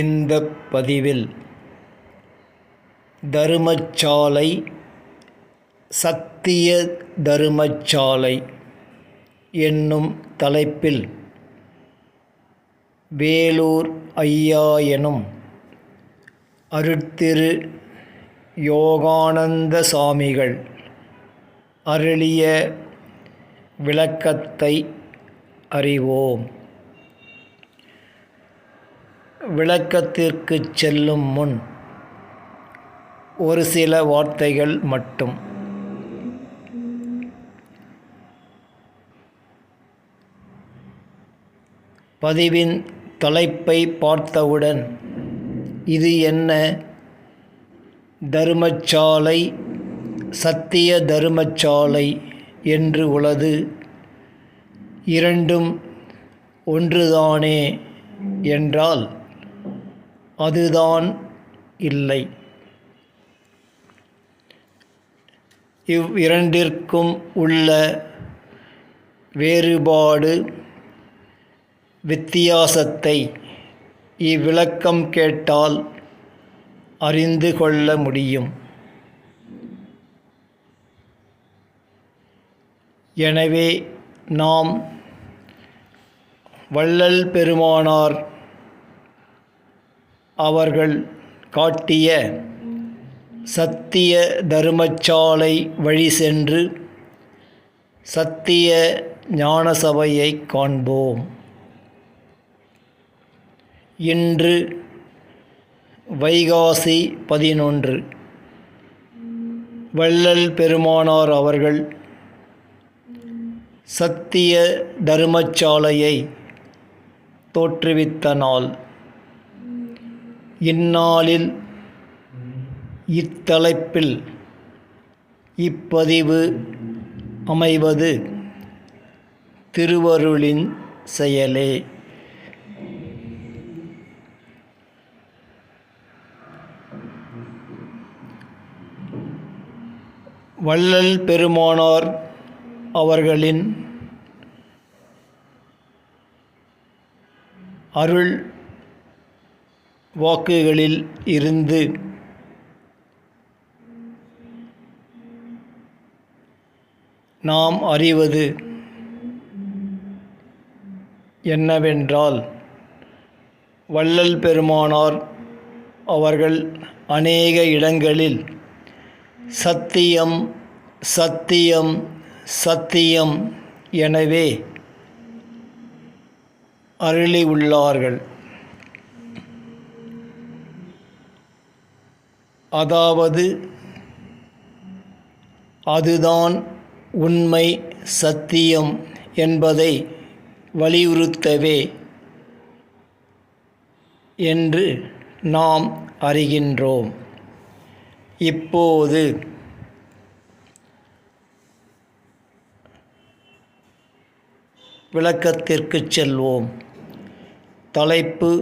இந்த பதிவில் தருமச்சாலை சத்திய தருமச்சாலை என்னும் தலைப்பில் வேலூர் ஐயா எனும் அருட்திரு யோகானந்த சாமிகள் அருளிய விளக்கத்தை அறிவோம். விளக்கத்திற்கு செல்லும் முன் ஒரு சில வார்த்தைகள் மட்டும். பதிவின் தலைப்பை பார்த்தவுடன் இது என்ன? தர்மச்சாலை சத்திய தர்மச்சாலை என்று உளது இரண்டும் ஒன்றுதானே என்றால் அதுதான் இல்லை. இவ் இரண்டிற்கும் உள்ள வேறுபாடு வித்தியாசத்தை இவ்விளக்கம் கேட்டால் அறிந்து கொள்ள முடியும். எனவே நாம் வள்ளல் பெருமானார் அவர்கள் காட்டிய சத்திய தர்மச்சாலை வழி சென்று சத்திய ஞான சபையை காண்போம். இன்று வைகாசி பதினொன்று. வள்ளல் பெருமானார் அவர்கள் சத்திய தர்மச்சாலையை தோற்றுவித்த நாள். இந்நாளில் இத்தலைப்பில் இப்பதிவு அமைவது திருவருளின் செயலே. வள்ளல் பெருமானார் அவர்களின் அருள் வாக்குகளில் இருந்து நாம் அறிவது என்னவென்றால் வள்ளல் பெருமானார் அவர்கள் அநேக இடங்களில் சத்தியம் சத்தியம் சத்தியம் எனவே அருளி உள்ளார்கள் அதாவது அதுதான் உண்மை சத்தியம் என்பதை வலியுறுத்தவே என்று நாம் அறிகின்றோம். இப்போது விளக்கத்திற்கு செல்வோம். தலைப்பு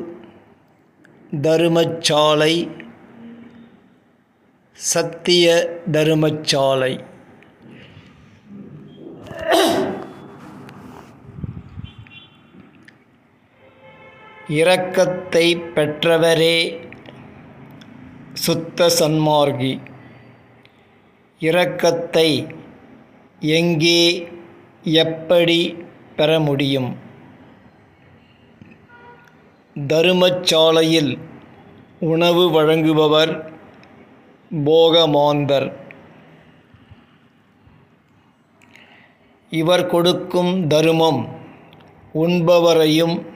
தருமச்சாலை சத்திய தருமச்சாலை இரக்கத்தை பெற்றவரே சுத்த சன்மார்கி. இரக்கத்தை எங்கே எப்படி பெற முடியும்? தருமச்சாலையில் உணவு வழங்குபவர் போகமாந்தர். இவர் கொடுக்கும் தருமம் உண்பவரையும்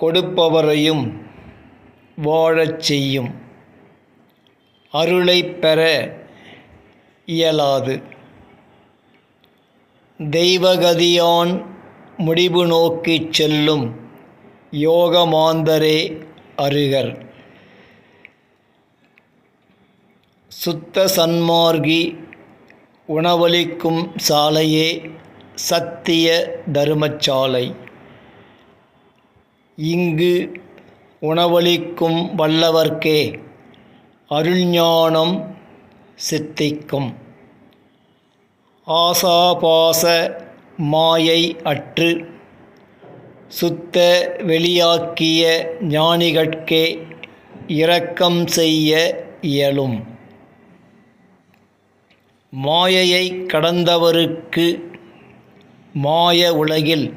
கொடுப்பவரையும் வாழச் செய்யும். அருளை பெற இயலாது. தெய்வகதியான் முடிவு நோக்கிச் செல்லும் யோகமாந்தரே அருகர். சுத்த சன்மார்கி உணவளிக்கும் சாலையே சத்திய தருமச்சாலை இங்கு உணவளிக்கும் வல்லவர்க்கே அருள்ஞானம் சித்திக்கும். ஆசாபாச மாயை அற்று சுத்த வெளியாக்கிய ஞானிகட்கே இரக்கம் செய்ய இயலும். மாயையை கடந்தவருக்கு மாய உலகில்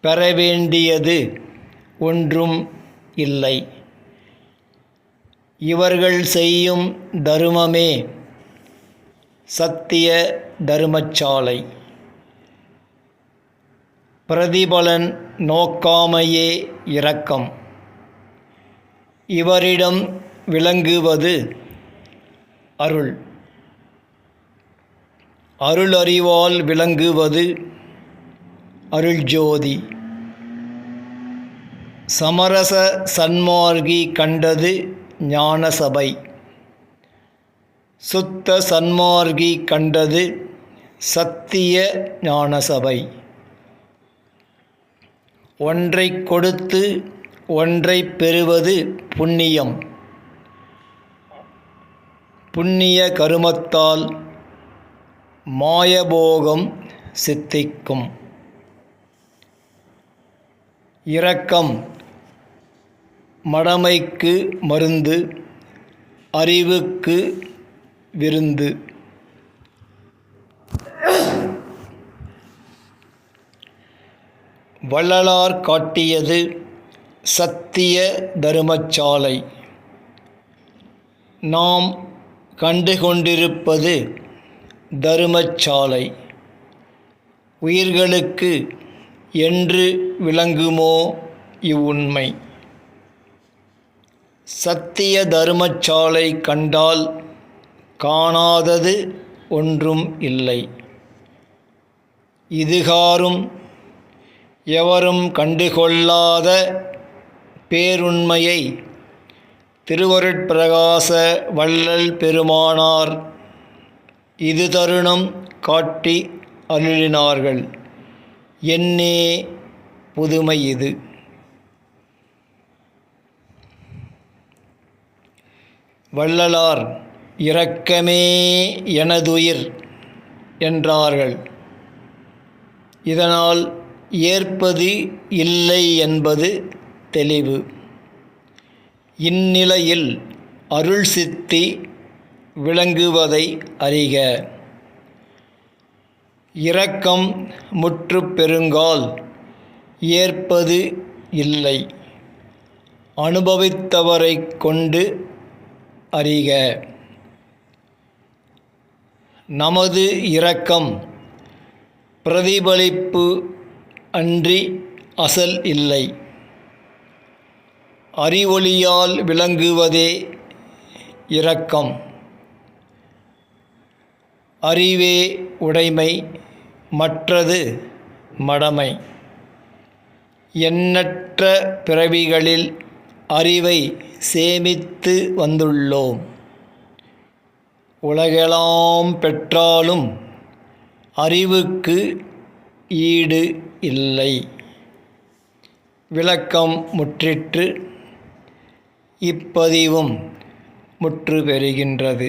பெற வேண்டியது ஒன்றும் இல்லை. இவர்கள் செய்யும் தருமமே சத்திய தருமச்சாலை. பிரதிபலன் நோக்காமையே இரக்கம். இவரிடம் விளங்குவது அருள். அருளறிவால் விளங்குவது அருள்ஜோதி. சமரச சன்மார்கி கண்டது ஞானசபை. சுத்த சன்மார்கி கண்டது சத்திய ஞானசபை. ஒன்றை கொடுத்து ஒன்றை பெறுவது புண்ணியம். புண்ணிய கருமத்தால் மாயபோகம் சித்திக்கும். இரக்கம் மடமைக்கு மருந்து அறிவுக்கு விருந்து. வள்ளலார் காட்டியது சத்திய தருமச்சாலை. நாம் கண்டுகொண்டிருப்பது தருமச்சாலை. உயிர்களுக்கு என்று விளங்குமோ இவ்வுண்மை? சத்திய தருமச்சாலை கண்டால் காணாதது ஒன்றும் இல்லை. இதுகாரும் எவரும் கண்டுகொள்ளாத பேருண்மையை திருவருட்பிரகாச வள்ளல் பெருமானார் இது தருணம் காட்டி அருளினார்கள். என்னே புதுமை இது. வள்ளலார் இரக்கமே எனதுயிர் என்றார்கள். இதனால் ஏற்பது இல்லை என்பது தெளிவு. இந்நிலையில் அருள் சித்தி விளங்குவதை அறிக. இரக்கம் முற்று பெருங்கால் ஏற்பது இல்லை. அனுபவித்தவரை கொண்டு அறிக. நமது இரக்கம் பிரதிபலிப்பு அன்றி அசல் இல்லை. அறிவொளியால் விளங்குவதே இரக்கம். அறிவே உடைமை மற்றது மடமை. எண்ணற்ற பிறவிகளில் அறிவை சேமித்து வந்துள்ளோம். உலகெல்லாம் பெற்றாலும் அறிவுக்கு ஈடு இல்லை. விளக்கம் முற்றிற்று இப்பதிவும் முற்று பெறுகின்றது